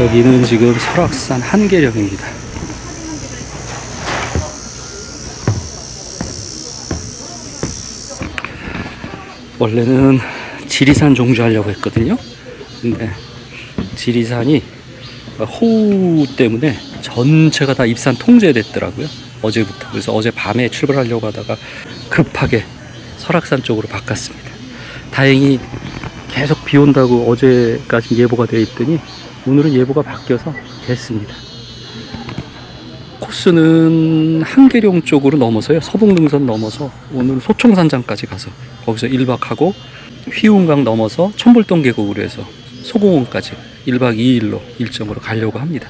여기는 지금 설악산 한계령입니다. 원래는 지리산 종주하려고 했거든요. 근데 지리산이 호우 때문에 전체가 다 입산 통제됐더라고요. 어제부터. 그래서 어제 밤에 출발하려고 하다가 급하게 설악산 쪽으로 바꿨습니다. 다행히 계속 비 온다고 어제까지 예보가 되어 있더니 오늘은 예보가 바뀌어서 됐습니다. 코스는 한계룡 쪽으로 넘어서요. 서북능선 넘어서 오늘 소총산장까지 가서 거기서 1박하고 휘운강 넘어서 천불동 계곡으로 해서 소공원까지 1박 2일로 일정으로 가려고 합니다.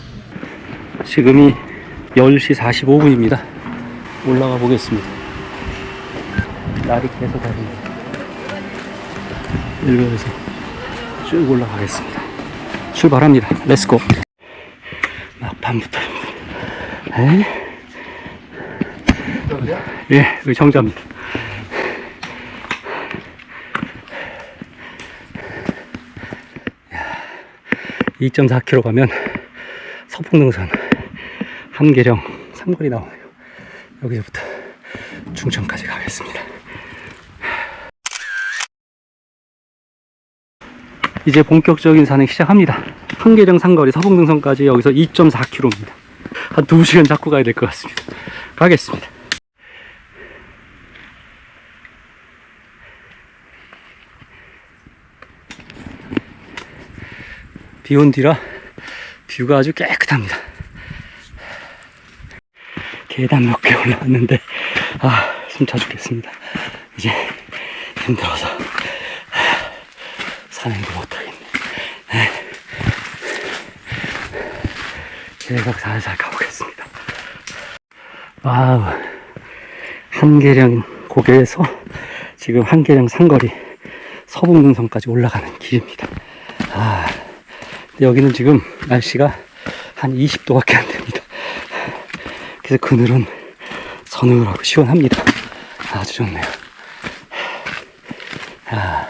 지금이 10시 45분입니다. 올라가 보겠습니다. 날이 계속 다릅니다. 일본에서 쭉 올라가겠습니다. 출발합니다. 렛츠고. 막판부터. 에? 예, 여기 정자입니다. 야, 2.4km 가면 서풍능선 한계령 삼거리 나오네요. 여기서부터 중천까지 가겠습니다. 이제 본격적인 산행 시작합니다. 한계령 상거리 서북능선까지 여기서 2.4km입니다. 한 2시간 잡고 가야 될 것 같습니다. 가겠습니다. 비온 뒤라 뷰가 아주 깨끗합니다. 계단 몇 개 올라왔는데, 아, 숨 차 죽겠습니다. 이제 힘들어서 산행도 못하겠네. 계속 살살 가보겠습니다. 와우. 한계령 고개에서 지금 한계령 상거리 서북능선까지 올라가는 길입니다. 아, 여기는 지금 날씨가 한 20도밖에 안 됩니다. 그래서 그늘은 서늘하고 시원합니다. 아주 좋네요. 아,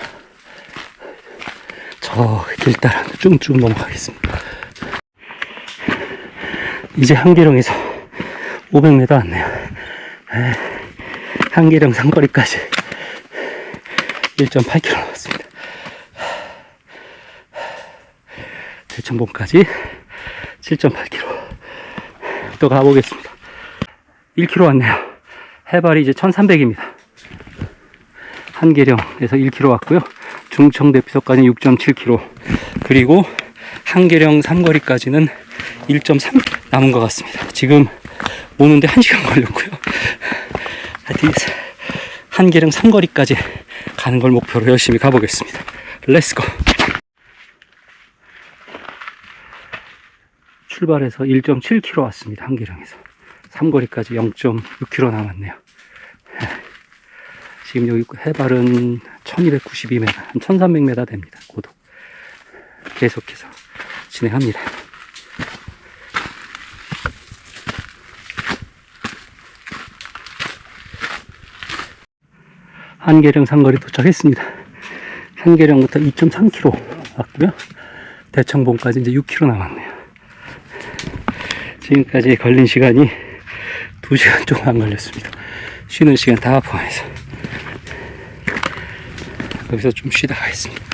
저 길 따라 쭉쭉 넘어가겠습니다. 이제 한계령에서 500m 왔네요. 에, 한계령 상거리까지 1.8km 남았습니다. 대천봉까지 7.8km. 또 가보겠습니다. 1km 왔네요. 해발이 이제 1300입니다. 한계령에서 1km 왔고요. 중청대피소까지 6.7km. 그리고 한계령 삼거리까지는 1.3 남은 것 같습니다. 지금 오는데 1시간 걸렸고요. 한계령 삼거리까지 가는 걸 목표로 열심히 가보겠습니다. 렛츠고! 출발해서 1.7km 왔습니다. 한계령에서. 삼거리까지 0.6km 남았네요. 지금 여기 해발은 1292m, 한 1300m 됩니다. 고도. 계속해서 진행합니다. 한계령 상거리 도착했습니다. 한계령부터 2.3km 왔고요. 대청봉까지 이제 6km 남았네요. 지금까지 걸린 시간이 2시간 조금 안 걸렸습니다. 쉬는 시간 다 포함해서. 여기서 좀 쉬다 가겠습니다.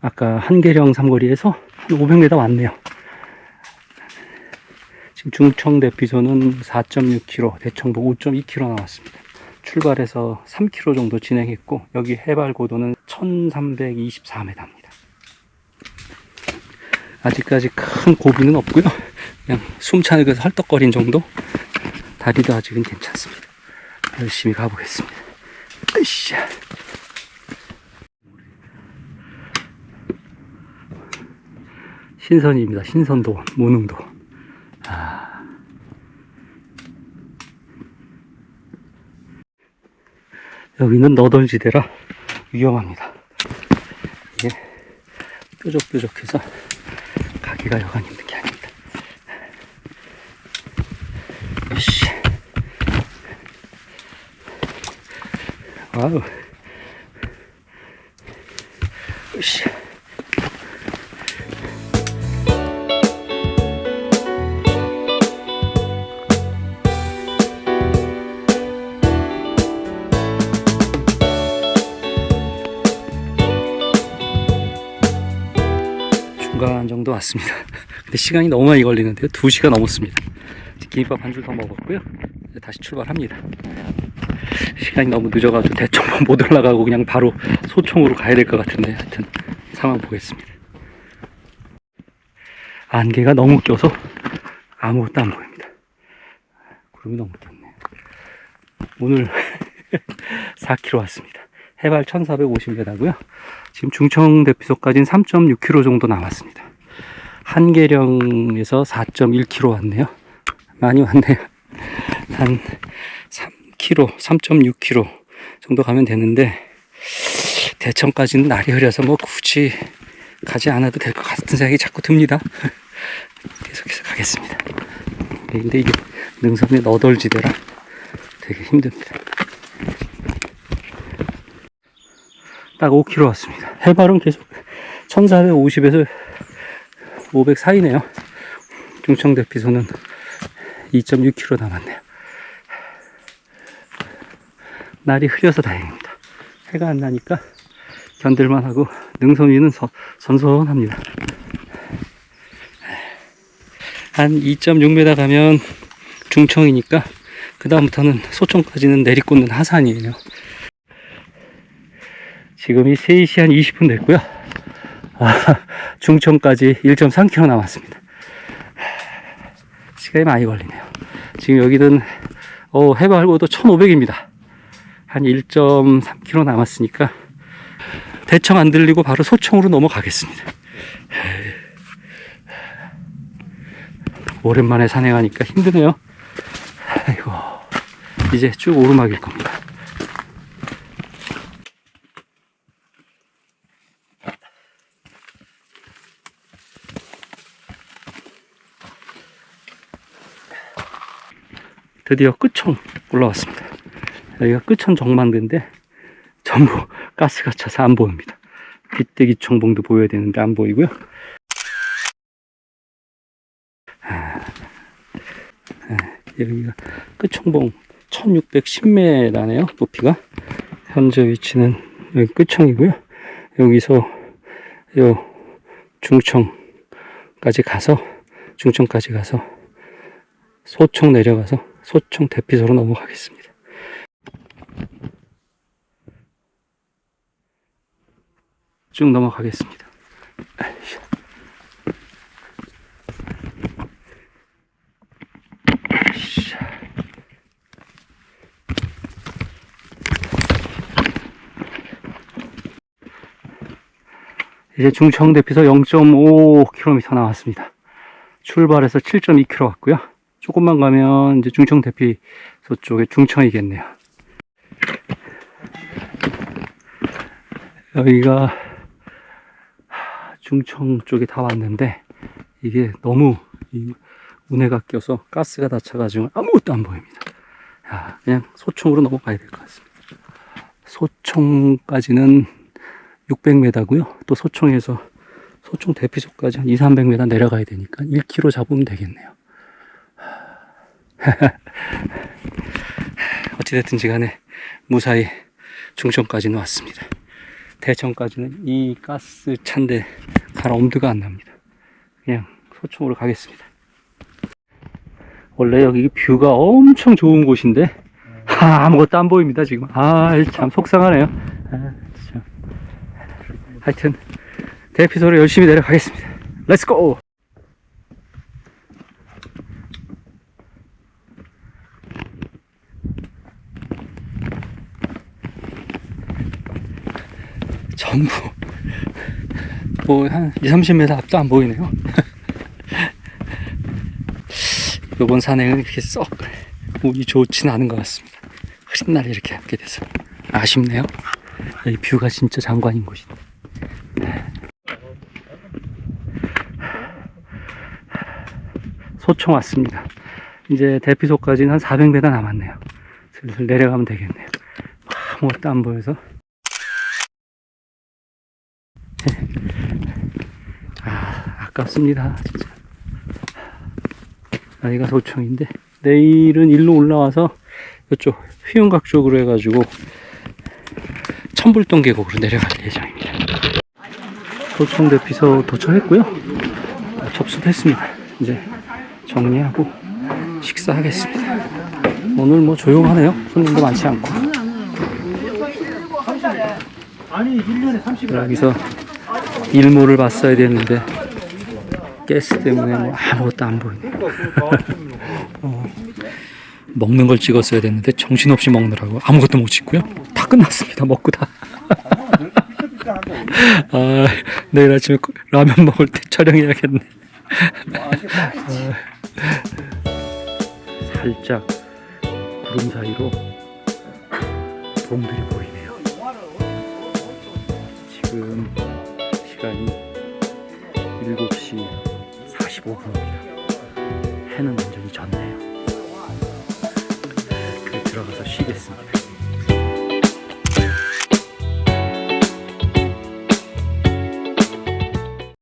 아까 한계령 삼거리에서 한 500m 왔네요. 지금 중청대피소는 4.6km, 대청봉 5.2km 나왔습니다. 출발해서 3km 정도 진행했고 여기 해발 고도는 1324m입니다. 아직까지 큰 고비는 없고요. 그냥 숨차는 그 헐떡거린 정도. 다리도 아직은 괜찮습니다. 열심히 가보겠습니다. 으쌰. 신선입니다. 신선도, 무능도. 아. 여기는 너덜지대라 위험합니다. 이게 뾰족뾰족해서 가기가 여간 힘든 게 아닙니다. 으쌰. 와우. 으쌰. 중간 정도 왔습니다. 근데 시간이 너무 많이 걸리는데요. 2시간 넘었습니다. 김밥 한 줄 더 먹었고요. 다시 출발합니다. 시간이 너무 늦어가지고 대청만 못 올라가고 그냥 바로 소총으로 가야 될 것 같은데 하여튼 상황 보겠습니다. 안개가 너무 껴서 아무것도 안 보입니다. 구름이 너무 꼈네요. 오늘 4km 왔습니다. 해발 1450m고요. 지금 중청 대피소까지는 3.6km 정도 남았습니다. 한계령에서 4.1km 왔네요. 많이 왔네요. 한 3km, 3.6km 정도 가면 되는데 대천까지는 날이 흐려서 뭐 굳이 가지 않아도 될 것 같은 생각이 자꾸 듭니다. 계속해서 가겠습니다. 근데 이게 능선의 너덜지대라 되게 힘듭니다. 딱 5km 왔습니다. 해발은 계속 1450에서 500 사이네요. 중청 대피소는 2.6km 남았네요. 날이 흐려서 다행입니다. 해가 안 나니까 견딜만 하고 능선 위는 서- 선선합니다. 한 2.6m 가면 중청이니까 그 다음부터는 소청까지는 내리꽂는 하산이에요. 지금이 3시 한 20분 됐고요. 아, 중청까지 1.3km 남았습니다. 시간이 많이 걸리네요. 지금 여기는 어, 해발고도 1500입니다. 한 1.3km 남았으니까 대청 안 들리고 바로 소청으로 넘어가겠습니다. 오랜만에 산행하니까 힘드네요. 아이고, 이제 쭉 오르막일 겁니다. 드디어 끝청 올라왔습니다. 여기가 끝천 정만대인데 전부 가스가 차서 안 보입니다. 빗대기 청봉도 보여야 되는데 안 보이고요. 아, 아, 여기가 끝청봉 1610m네요. 높이가. 현재 위치는 여기 끝청이고요. 여기서 요 중청까지 가서 중청까지 가서 소청 내려가서 소청 대피소로 넘어가겠습니다. 쭉 넘어가겠습니다. 이제 중청 대피소 0.5km 나왔습니다. 출발해서 7.2km 왔고요. 조금만 가면 이제 중청 대피소 쪽에 중청이겠네요. 여기가 하, 중청 쪽에 다 왔는데 이게 너무 이 운해가 껴서 가스가 다 차가지고 아무것도 안 보입니다. 야, 그냥 소총으로 넘어가야 될 것 같습니다. 소총까지는 600m고요. 또 소총에서 소총 대피소까지 한 2, 300m 내려가야 되니까 1km 잡으면 되겠네요. 어찌됐든지 간에 무사히 중청까지는 왔습니다. 대청까지는 이 가스 찬데 갈 엄두가 안 납니다. 그냥 소총으로 가겠습니다. 원래 여기 뷰가 엄청 좋은 곳인데 하, 아무것도 안 보입니다 지금. 아 참 속상하네요. 아, 참. 하여튼 대피소로 열심히 내려가겠습니다. 렛츠 고! 전부 뭐 한 2, 30m 앞도 안 보이네요. 이번 산행은 그렇게 썩 운이 좋지는 않은 것 같습니다. 흐린 날에 이렇게 함께 돼서 아쉽네요. 이 뷰가 진짜 장관인 곳인데. 소총 왔습니다. 이제 대피소까지는 한 400m 남았네요. 슬슬 내려가면 되겠네요. 아무것도 안 보여서. 네, 아깝습니다. 진짜. 여기가 도청인데 내일은 일로 올라와서 이쪽 휘운각 쪽으로 해가지고 천불동 계곡으로 내려갈 예정입니다. 도청 대피소 도착했고요. 아, 접수됐습니다. 이제 정리하고 식사하겠습니다. 오늘 뭐 조용하네요. 손님도 많지 않고. 여기서 일몰을 봤어야 되는데 가스 때문에 뭐 아무것도 안 보이네. 어, 먹는 걸 찍었어야 됐는데 정신없이 먹느라고 아무것도 못 찍고요. 다 끝났습니다. 먹고 다. 아, 내일 아침에 라면 먹을 때 촬영해야겠네. 아, 살짝 구름 사이로 봄들이 보이네요. 지금 45분입니다. 해는 완전히 졌네요. 들어가서 쉬겠습니다.